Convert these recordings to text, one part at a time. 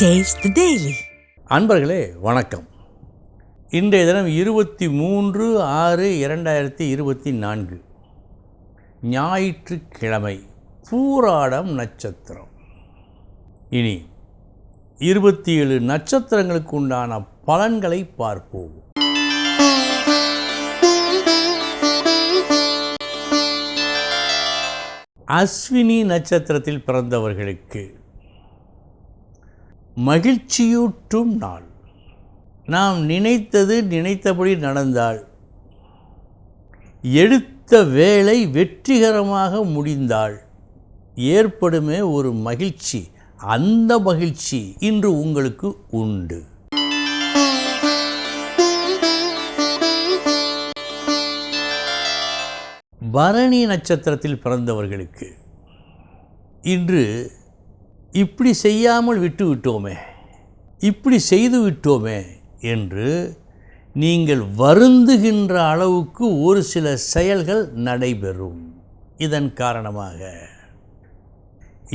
Taste அன்பர்களே வணக்கம். இன்றைய தினம் இருபத்தி மூன்று ஆறு இரண்டாயிரத்தி இருபத்தி நான்கு. ஞாயிற்றுக்கிழமை பூராடம் நட்சத்திரம். இனி இருபத்தி ஏழு நட்சத்திரங்களுக்கு உண்டான பலன்களை பார்ப்போம். அஸ்வினி நட்சத்திரத்தில் பிறந்தவர்களுக்கு மகிழ்ச்சியூட்டும் நாள். நாம் நினைத்தது நினைத்தபடி நடந்தால் எடுத்த வேலை வெற்றிகரமாக முடிந்தால் ஏற்படுமே ஒரு மகிழ்ச்சி அந்த மகிழ்ச்சி இன்று உங்களுக்கு உண்டு. பரணி நட்சத்திரத்தில் பிறந்தவர்களுக்கு இன்று இப்படி செய்யாமல் விட்டு விட்டோமே இப்படி செய்து விட்டோமே என்று நீங்கள் வருந்துகின்ற அளவுக்கு ஒரு சில செயல்கள் நடைபெறும். இதன் காரணமாக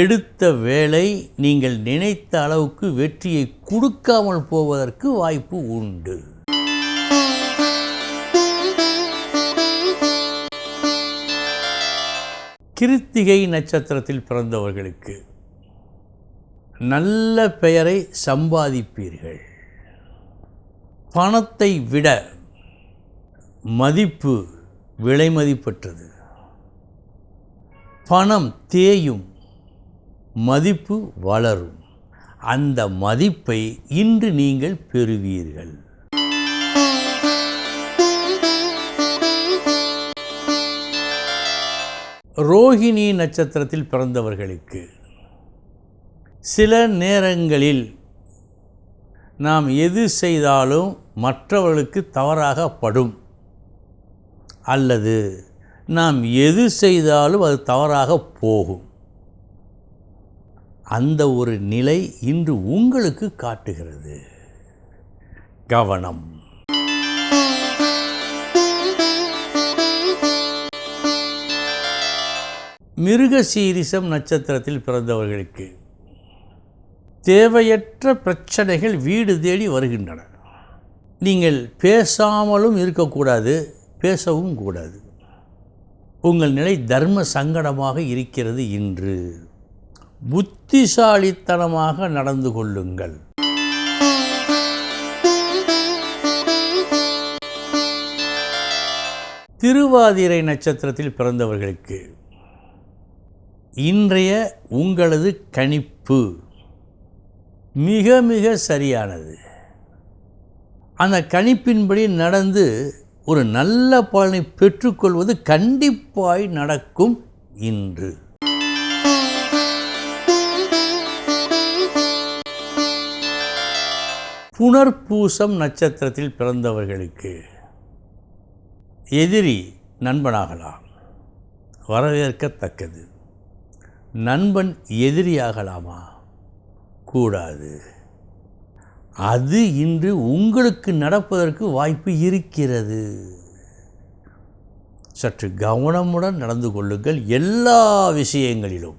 எடுத்த வேலை நீங்கள் நினைத்த அளவுக்கு வெற்றியை கொடுக்காமல் போவதற்கு வாய்ப்பு உண்டு. கிருத்திகை நட்சத்திரத்தில் பிறந்தவர்களுக்கு நல்ல பெயரை சம்பாதிப்பீர்கள். பணத்தை விட மதிப்பு விலை மதிப்பற்றது. பணம் தேயும் மதிப்பு வளரும். அந்த மதிப்பை இன்று நீங்கள் பெறுவீர்கள். ரோஹிணி நட்சத்திரத்தில் பிறந்தவர்களுக்கு சில நேரங்களில் நாம் எது செய்தாலும் மற்றவர்களுக்கு தவறாக படும் அல்லது நாம் எது செய்தாலும் அது தவறாக போகும். அந்த ஒரு நிலை இன்று உங்களுக்கு காட்டுகிறது. கவனம். மிருகசீரிசம் நட்சத்திரத்தில் பிறந்தவர்களுக்கு தேவையற்ற பிரச்சனைகள் வீடு தேடி வருகின்றன. நீங்கள் பேசாமலும் இருக்கக்கூடாது பேசவும் கூடாது. உங்கள் நிலை தர்ம சங்கடமாக இருக்கிறது இன்று. புத்திசாலித்தனமாக நடந்து கொள்ளுங்கள். திருவாதிரை நட்சத்திரத்தில் பிறந்தவர்களுக்கு இன்றைய உங்களது கணிப்பு. மிக மிக சரியானது. அந்த கணிப்பின்படி நடந்து ஒரு நல்ல பலனை பெற்றுக்கொள்வது கண்டிப்பாய் நடக்கும் இன்று. புனர்பூசம் நட்சத்திரத்தில் பிறந்தவர்களுக்கு எதிரி நண்பனாகலாம். வரவேற்கத்தக்கது. நண்பன் எதிரியாகலாமா? கூடாது. அது இன்று உங்களுக்கு நடப்பதற்கு வாய்ப்பு இருக்கிறது. சற்று கவனமுடன் நடந்து கொள்ளுங்கள் எல்லா விஷயங்களிலும்.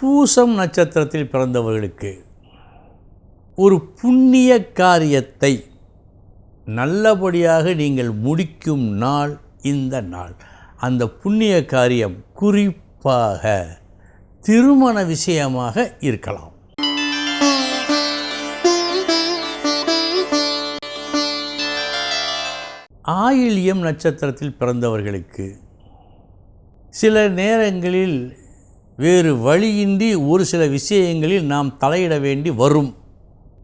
பூசம் நட்சத்திரத்தில் பிறந்தவர்களுக்கு ஒரு புண்ணிய காரியத்தை நல்லபடியாக நீங்கள் முடிக்கும் நாள் இந்த நாள். அந்த புண்ணிய காரியம் குறிப்பாக திருமண விஷயமாக இருக்கலாம். ஆயில்யம் நட்சத்திரத்தில் பிறந்தவர்களுக்கு சில நேரங்களில் வேறு வழியின்றி ஒரு சில விஷயங்களில் நாம் தலையிட வேண்டி வரும்.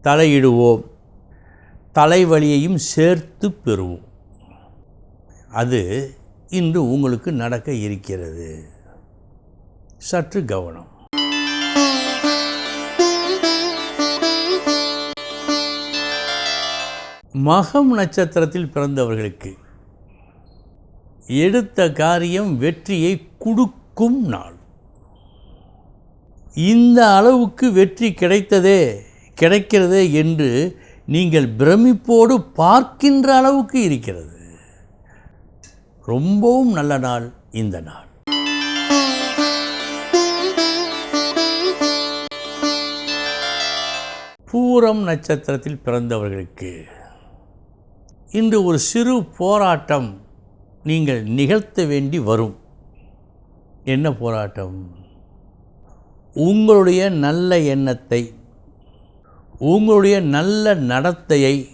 தலையிடுவோம். தலைவலியையும் சேர்த்து பெறுவோம். அது இன்று உங்களுக்கு நடக்க இருக்கிறது. சற்று கவனம். மகம் நட்சத்திரத்தில் பிறந்தவர்களுக்கு எடுத்த காரியம் வெற்றியை கொடுக்கும் நாள். இந்த அளவுக்கு வெற்றி கிடைத்ததே கிடைக்கிறதே என்று நீங்கள் பிரமிப்போடு பார்க்கின்ற அளவுக்கு இருக்கிறது. ரொம்பவும் நல்ல நாள் இந்த நாள். பூரம் நட்சத்திரத்தில் பிறந்தவர்களுக்கு இன்று ஒரு சிறு போராட்டம் நீங்கள் நிகழ்த்த வேண்டி வரும். என்ன போராட்டம்? உங்களுடைய நல்ல எண்ணத்தை உங்களுடைய நல்ல நடத்தையை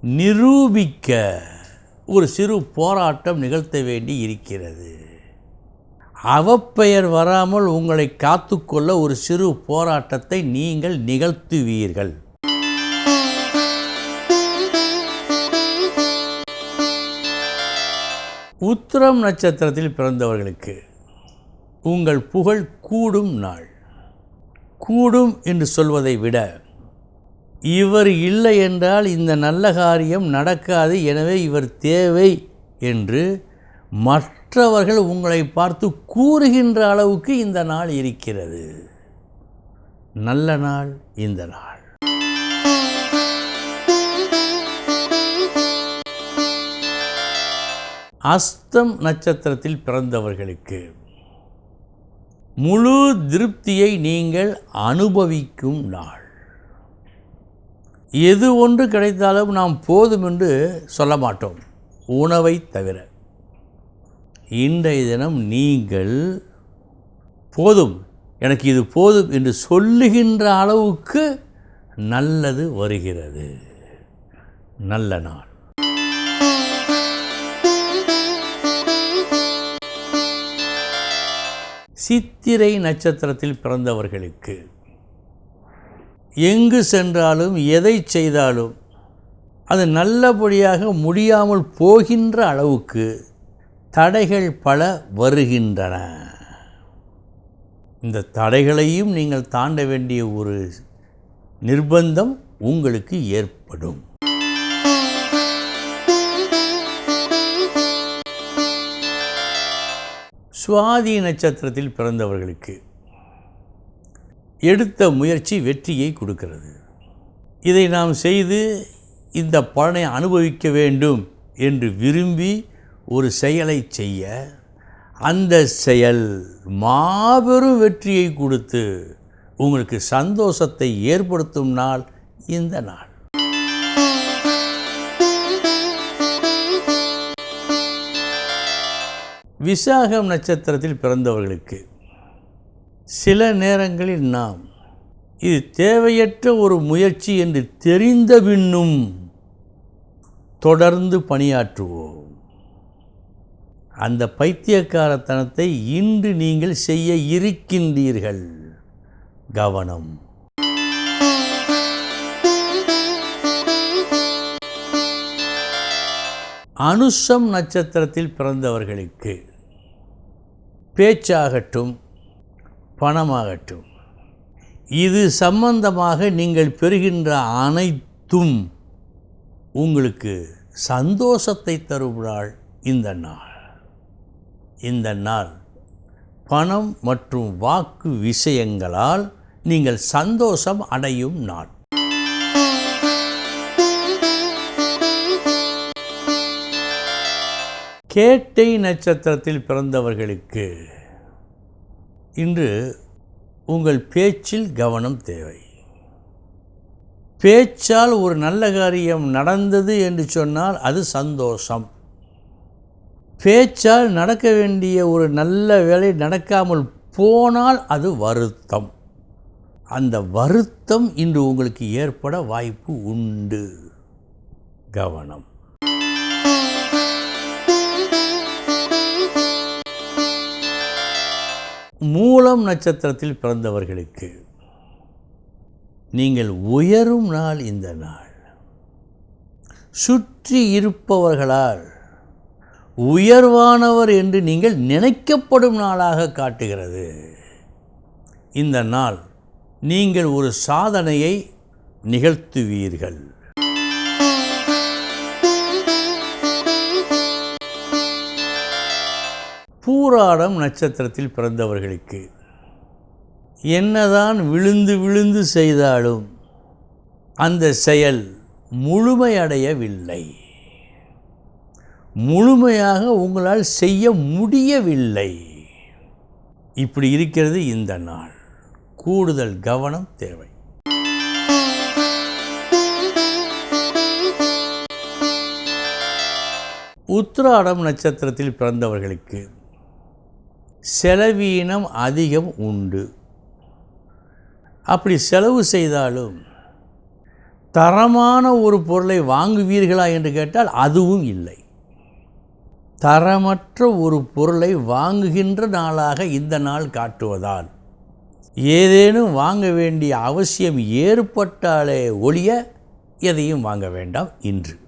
நிரூபிக்க ஒரு சிறு போராட்டம் நிகழ்த்த வேண்டி இருக்கிறது. அவப்பெயர் வராமல் உங்களை காத்துக்கொள்ள ஒரு சிறு போராட்டத்தை நீங்கள் நிகழ்த்துவீர்கள். உத்திரம் நட்சத்திரத்தில் பிறந்தவர்களுக்கு உங்கள் புகழ் கூடும் நாள். கூடும் என்று சொல்வதை விட இவர் இல்லை என்றால் இந்த நல்ல காரியம் நடக்காது எனவே இவர் தேவை என்று மற்றவர்கள் உங்களை பார்த்து கூறுகின்ற அளவுக்கு இந்த நாள் இருக்கிறது. நல்ல நாள் இந்த நாள். அஸ்தம் நட்சத்திரத்தில் பிறந்தவர்களுக்கு முழு திருப்தியை நீங்கள் அனுபவிக்கும் நாள். எது ஒன்று கிடைத்தாலும் நாம் போதும் என்று சொல்ல மாட்டோம். உணவை தவிர. இன்றைய தினம் நீங்கள் போதும். எனக்கு இது போதும் என்று சொல்லுகின்ற அளவுக்கு நல்லது வருகிறது. நல்ல நாள். சித்திரை நட்சத்திரத்தில் பிறந்தவர்களுக்கு எங்கு சென்றாலும் எதை செய்தாலும் அது நல்லபடியாக முடியாமல் போகின்ற அளவுக்கு தடைகள் பல வருகின்றன. இந்த தடைகளையும் நீங்கள் தாண்ட வேண்டிய ஒரு நிர்பந்தம் உங்களுக்கு ஏற்படும். சுவாதி நட்சத்திரத்தில் பிறந்தவர்களுக்கு எடுத்த முயற்சி வெற்றியை கொடுக்கிறது. இதை நாம் செய்து இந்த பலனை அனுபவிக்க வேண்டும் என்று விரும்பி ஒரு செயலை செய்ய அந்த செயல் மாபெரும் வெற்றியை கொடுத்து உங்களுக்கு சந்தோஷத்தை ஏற்படுத்தும் நாள் இந்த நாள். விசாகம் நட்சத்திரத்தில் பிறந்தவர்களுக்கு சில நேரங்களில் நாம் இது தேவையற்ற ஒரு முயற்சி என்று தெரிந்த பின்னும் தொடர்ந்து பணியாற்றுவோம். அந்த பைத்தியக்காரத்தனத்தை இன்று நீங்கள் செய்ய இருக்கின்றீர்கள். கவனம். அனுஷம் நட்சத்திரத்தில் பிறந்தவர்களுக்கு பேச்சாகட்டும் பணமாகட்டும். இது சம்பந்தமாக நீங்கள் பெறுகின்ற அனைத்தும் உங்களுக்கு சந்தோஷத்தை தரும் நாள் இந்த நாள். இந்த நாள் பணம் மற்றும் வாக்கு விஷயங்களால் நீங்கள் சந்தோஷம் அடையும் நாள். கேட்டை நட்சத்திரத்தில் பிறந்தவர்களுக்கு இன்று உங்கள் பேச்சில் கவனம் தேவை. பேச்சால் ஒரு நல்ல காரியம் நடந்தது என்று சொன்னால் அது சந்தோஷம். பேச்சால் நடக்க வேண்டிய ஒரு நல்ல வேலை நடக்காமல் போனால் அது வருத்தம். அந்த வருத்தம் இன்று உங்களுக்கு ஏற்பட வாய்ப்பு உண்டு. கவனம். மூலம் நட்சத்திரத்தில் பிறந்தவர்களுக்கு நீங்கள் உயரும் நாள் இந்த நாள். சுற்றி இருப்பவர்களால் உயர்வானவர் என்று நீங்கள் நினைக்கப்படும் நாளாக காட்டுகிறது. இந்த நாள் நீங்கள் ஒரு சாதனையை நிகழ்த்துவீர்கள். பூராடம் நட்சத்திரத்தில் பிறந்தவர்களுக்கு என்னதான் விழுந்து விழுந்து செய்தாலும் அந்த செயல் முழுமையடையவில்லை. முழுமையாக உங்களால் செய்ய முடியவில்லை. இப்படி இருக்கிறது இந்த நாள். கூடுதல் கவனம் தேவை. உத்ராடம் நட்சத்திரத்தில் பிறந்தவர்களுக்கு செலவீனம் அதிகம் உண்டு. அப்படி செலவு செய்தாலும் தரமான ஒரு பொருளை வாங்குவீர்களா என்று கேட்டால் அதுவும் இல்லை. தரமற்ற ஒரு பொருளை வாங்குகின்ற நாளாக இந்த நாள் காட்டுவதால் ஏதேனும் வாங்க வேண்டிய அவசியம் ஏற்பட்டாலே ஒழிய எதையும் வாங்க வேண்டாம் இன்று.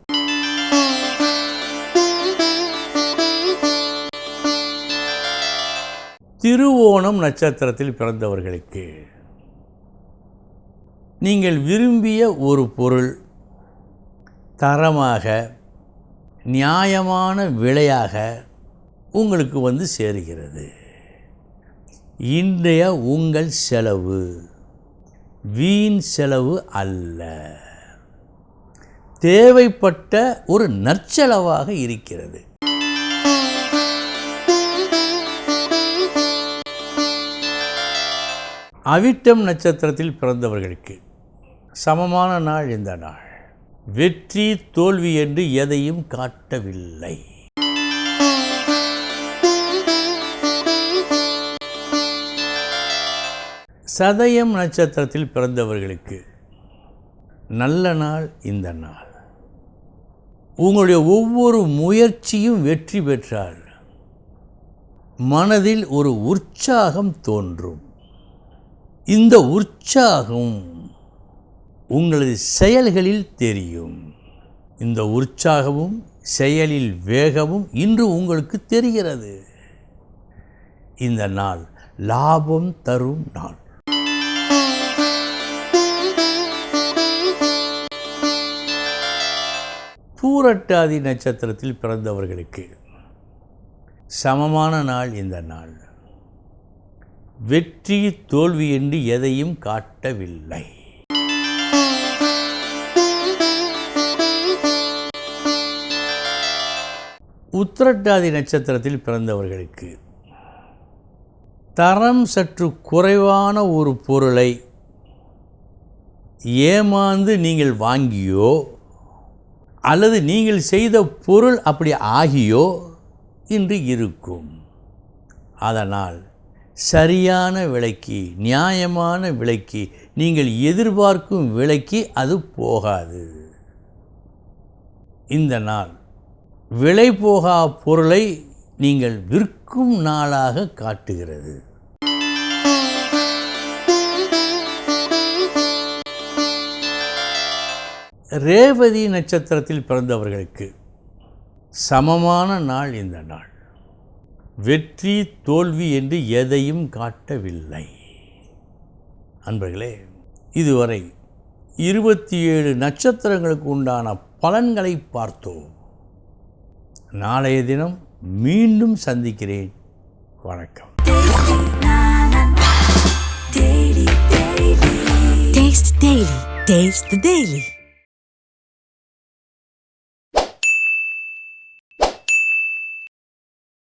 திருவோணம் நட்சத்திரத்தில் பிறந்தவர்களுக்கு. நீங்கள் விரும்பிய ஒரு பொருள் தரமாக நியாயமான விலையாக உங்களுக்கு வந்து சேருகிறது. இன்றைய உங்கள் செலவு வீண் செலவு அல்ல. தேவைப்பட்ட ஒரு நற்செலவாக இருக்கிறது. அவிட்டம் நட்சத்திரத்தில் பிறந்தவர்களுக்கு சமமான நாள் இந்த நாள். வெற்றி தோல்வி என்று எதையும் காட்டவில்லை. சதயம் நட்சத்திரத்தில் பிறந்தவர்களுக்கு நல்ல நாள் இந்த நாள். உங்களுடைய ஒவ்வொரு முயற்சியும் வெற்றி பெற்றால் மனதில் ஒரு உற்சாகம் தோன்றும். இந்த உற்சாகம் உங்களது செயல்களில் தெரியும். இந்த உற்சாகமும் செயலில் வேகமும் இன்று உங்களுக்கு தெரிகிறது. இந்த நாள் லாபம் தரும் நாள். பூரட்டாதி நட்சத்திரத்தில் பிறந்தவர்களுக்கு சமமான நாள் இந்த நாள். வெற்றி தோல்வி என்று எதையும் காட்டவில்லை. உத்திரட்டாதி நட்சத்திரத்தில் பிறந்தவர்களுக்கு தரம் சற்று குறைவான ஒரு பொருளை ஏமாந்து நீங்கள் வாங்கியோ அல்லது நீங்கள் செய்த பொருள் அப்படி ஆகியோ இன்று இருக்கும். அதனால் சரியான விலைக்கு நியாயமான விலைக்கு நீங்கள் எதிர்பார்க்கும் விலைக்கு அது போகாது. இந்த நாள் விலை போகா பொருளை நீங்கள் விற்கும் நாளாக காட்டுகிறது. ரேவதி நட்சத்திரத்தில் பிறந்தவர்களுக்கு சமமான நாள் இந்த நாள். வெற்றி தோல்வி என்று எதையும் காட்டவில்லை அன்பர்களே இதுவரை இருபத்தி ஏழு நட்சத்திரங்களுக்கு உண்டான பலன்களை பார்த்தோம் நாளைய தினம் மீண்டும் சந்திக்கிறேன் வணக்கம் Taste Daily. Taste the Daily.